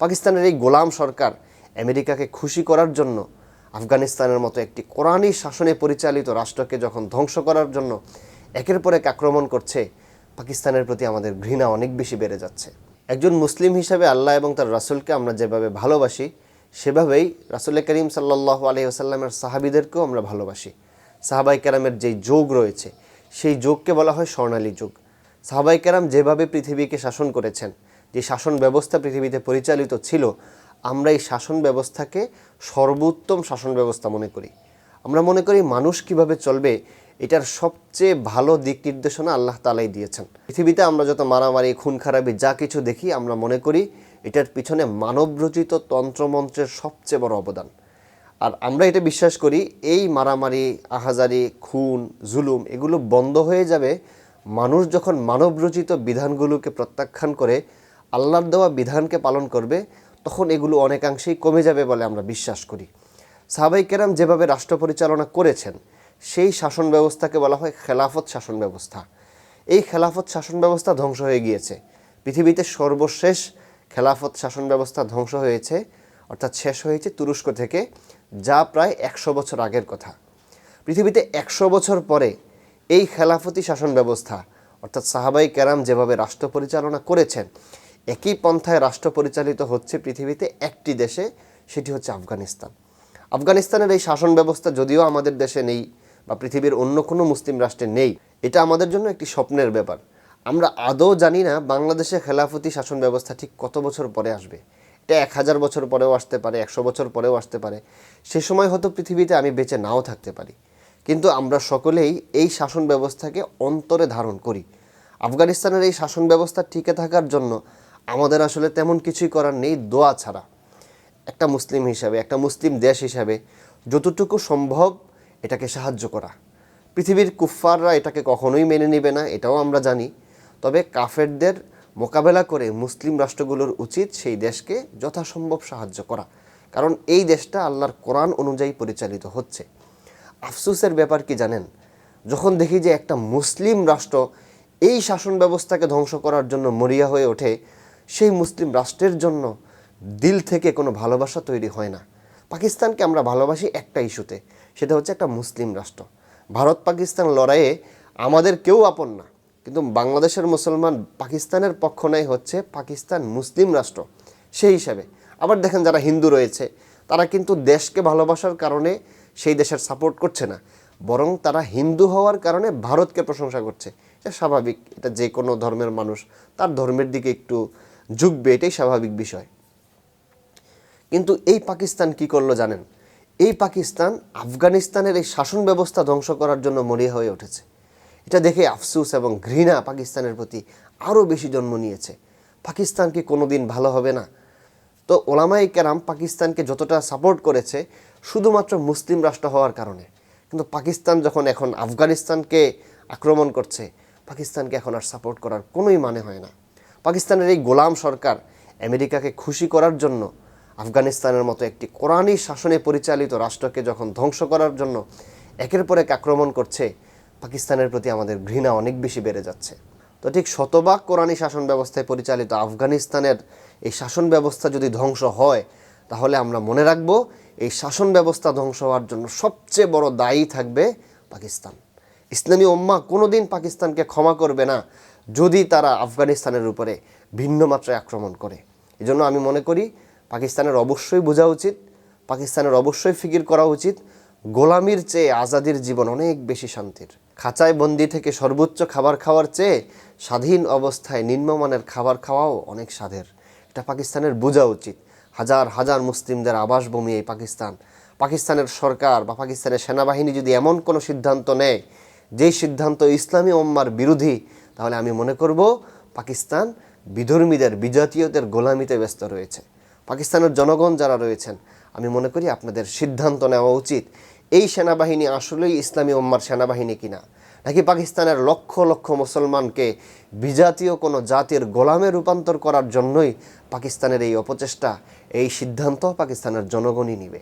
পাকিস্তানের এই গোলাম সরকার আমেরিকাকে খুশি করার জন্য আফগানিস্তানের মতো একটি কোরআনই শাসনে পরিচালিত রাষ্ট্রকে যখন ধ্বংস করার জন্য একের পর এক আক্রমণ করছে, পাকিস্তানের প্রতি আমাদের ঘৃণা অনেক বেশি বেড়ে যাচ্ছে। একজন মুসলিম হিসাবে আল্লাহ এবং তার রাসূলকে আমরা যেভাবে ভালোবাসি, সেভাবেই রাসুল করিম সাল্লাহ আলহি আসাল্লামের সাহাবিদেরকেও আমরা ভালোবাসি। সাহাবাই কেরামের যেই যোগ রয়েছে, সেই যোগকে বলা হয় স্বর্ণালী যুগ। সাহাবাই কেরাম যেভাবে পৃথিবীকে শাসন করেছেন যে শাসন ব্যবস্থা পৃথিবীতে পরিচালিত ছিল, আমরা এই শাসন ব্যবস্থাকে সর্বোত্তম শাসন ব্যবস্থা মনে করি। আমরা মনে করি মানুষ কীভাবে চলবে, এটার সবচেয়ে ভালো দিক নির্দেশনা আল্লাহ তালাই দিয়েছেন। পৃথিবীতে আমরা যত মারামারি, খুন খারাপি, যা কিছু দেখি, আমরা মনে করি এটার পিছনে মানবরচিত তন্ত্রমন্ত্রের সবচেয়ে বড় অবদান। আর আমরা এটা বিশ্বাস করি, এই মারামারি, আহাজারি, খুন, জুলুম, এগুলো বন্ধ হয়ে যাবে। মানুষ যখন মানবরচিত বিধানগুলোকে প্রত্যাখ্যান করে আল্লাহর দেওয়া বিধানকে পালন করবে, তখন এগুলো অনেকাংশেই কমে যাবে বলে আমরা বিশ্বাস করি। সাহাবাই কেরাম যেভাবে রাষ্ট্র পরিচালনা করেছেন, সেই শাসন ব্যবস্থাকে বলা হয় খেলাফত শাসন ব্যবস্থা। এই খেলাফত শাসন ব্যবস্থা ধ্বংস হয়ে গিয়েছে। পৃথিবীতে সর্বশেষ খেলাফত শাসন ব্যবস্থা ধ্বংস হয়েছে, অর্থাৎ শেষ হয়েছে তুরস্ক থেকে, যা প্রায় একশো বছর আগের কথা। পৃথিবীতে একশো বছর পরে এই খেলাফতি শাসন ব্যবস্থা, অর্থাৎ সাহাবাই কেরাম যেভাবে রাষ্ট্র পরিচালনা করেছেন একই পন্থায় রাষ্ট্র পরিচালিত হচ্ছে পৃথিবীতে একটি দেশে, সেটি হচ্ছে আফগানিস্তান। আফগানিস্তানের এই শাসন ব্যবস্থা যদিও আমাদের দেশে নেই বা পৃথিবীর অন্য কোনো মুসলিম রাষ্ট্রে নেই, এটা আমাদের জন্য একটি স্বপ্নের ব্যাপার। আমরা আদৌ জানি না বাংলাদেশে খেলাফতি শাসন ব্যবস্থা ঠিক কত বছর পরে আসবে। এটা এক হাজার বছর পরেও আসতে পারে, একশো বছর পরেও আসতে পারে। সে সময় হয়তো পৃথিবীতে আমি বেঁচে নাও থাকতে পারি। কিন্তু আমরা সকলেই এই শাসন ব্যবস্থাকে অন্তরে ধারণ করি। আফগানিস্তানের এই শাসন ব্যবস্থা টিকে থাকার জন্য আমাদের আসলে তেমন কিছুই করার নেই, দোয়া ছাড়া। একটা মুসলিম হিসাবে, একটা মুসলিম দেশ হিসাবে যতটুকু সম্ভব এটাকে সাহায্য করা। পৃথিবীর কুফফাররা এটাকে কখনোই মেনে নেবে না, এটাও আমরা জানি। তবে কাফেরদের মোকাবেলা করে মুসলিম রাষ্ট্রগুলোর উচিত সেই দেশকে যথাসম্ভব সাহায্য করা। কারণ এই দেশটা আল্লাহর কোরআন অনুযায়ী পরিচালিত হচ্ছে। আফসুসের ব্যাপার কি জানেন? যখন দেখি যে একটা মুসলিম রাষ্ট্র এই শাসন ব্যবস্থাকে ধ্বংস করার জন্য মরিয়া হয়ে ওঠে সেই মুসলিম রাষ্ট্রের জন্য দিল থেকে কোনো ভালোবাসা তৈরি হয় না। পাকিস্তানকে আমরা ভালোবাসি একটা ইস্যুতে, সেটা হচ্ছে একটা মুসলিম রাষ্ট্র। ভারত পাকিস্তান লড়াইয়ে আমাদের কেউ আপন না, কিন্তু বাংলাদেশের মুসলমান পাকিস্তানের পক্ষ নেয় হচ্ছে পাকিস্তান মুসলিম রাষ্ট্র, সেই হিসাবে। আবার দেখেন যারা হিন্দু রয়েছে, তারা কিন্তু দেশকে ভালোবাসার কারণে সেই দেশের সাপোর্ট করছে না, বরং তারা হিন্দু হওয়ার কারণে ভারতকে প্রশংসা করছে। এটা স্বাভাবিক, এটা যে কোনো ধর্মের মানুষ, তার ধর্মের দিকে একটু ঝুঁকবে এটাই স্বাভাবিক বিষয়। কিন্তু এই পাকিস্তান কি করল জানেন? এই পাকিস্তান আফগানিস্তানের এই শাসন ব্যবস্থা ধ্বংস করার জন্য মরিয়া হয়ে উঠেছে। এটা দেখে আফসুস এবং ঘৃণা পাকিস্তানের প্রতি আরও বেশি জন্ম নিয়েছে। পাকিস্তান কি কোনোদিন ভালো হবে না? তো ওলামাই কেরাম পাকিস্তানকে যতটা সাপোর্ট করেছে, শুধুমাত্র মুসলিম রাষ্ট্র হওয়ার কারণে। কিন্তু পাকিস্তান যখন এখন আফগানিস্তানকে আক্রমণ করছে, পাকিস্তানকে এখন আর সাপোর্ট করার কোনোই মানে হয় না। পাকিস্তানের এই গোলাম সরকার আমেরিকাকে খুশি করার জন্য আফগানিস্তানের মতো একটি কোরআনী শাসনে পরিচালিত রাষ্ট্রকে যখন ধ্বংস করার জন্য একের পর এক আক্রমণ করছে, পাকিস্তানের প্রতি আমাদের ঘৃণা অনেক বেশি বেড়ে যাচ্ছে। তো ঠিক শতভাগ কোরআনী শাসন ব্যবস্থায় পরিচালিত আফগানিস্তানের এই শাসন ব্যবস্থা যদি ধ্বংস হয়, তাহলে আমরা মনে রাখব এই শাসন ব্যবস্থা ধ্বংস হওয়ার জন্য সবচেয়ে বড় দায়ী থাকবে পাকিস্তান। ইসলামী ওম্মা কোনোদিন পাকিস্তানকে ক্ষমা করবে না যদি তারা আফগানিস্তানের উপরে ভিন্ন মাত্রায় আক্রমণ করে। এজন্য আমি মনে করি পাকিস্তানের অবশ্যই বোঝা উচিত, পাকিস্তানের অবশ্যই ফিকির করা উচিত। গোলামির চেয়ে আজাদির জীবন অনেক বেশি শান্তির। খাঁচায় বন্দি থেকে সর্বোচ্চ খাবার খাওয়ার চেয়ে স্বাধীন অবস্থায় নিম্নমানের খাবার খাওয়াও অনেক স্বাদের এটা পাকিস্তানের বোঝা উচিত। হাজার হাজার মুসলিমদের আবাসভূমি এই পাকিস্তান। পাকিস্তানের সরকার বা পাকিস্তানের সেনাবাহিনী যদি এমন কোনো সিদ্ধান্ত নেয়, যেই সিদ্ধান্ত ইসলামী ওম্মার বিরোধী তাহলে আমি মনে করব পাকিস্তান বিধর্মীদের, বিজাতীয়দের গোলামিতে ব্যস্ত রয়েছে। পাকিস্তানের জনগণ যারা রয়েছেন, আমি মনে করি আপনাদের সিদ্ধান্ত নেওয়া উচিত, এই সেনাবাহিনী আসলেই ইসলামী ওম্মার সেনাবাহিনী কিনা? নাকি পাকিস্তানের লক্ষ লক্ষ মুসলমানকে বিজাতীয় কোনো জাতির গোলামে রূপান্তর করার জন্যই পাকিস্তানের এই অপচেষ্টা, এই সিদ্ধান্ত পাকিস্তানের জনগণই নিবে?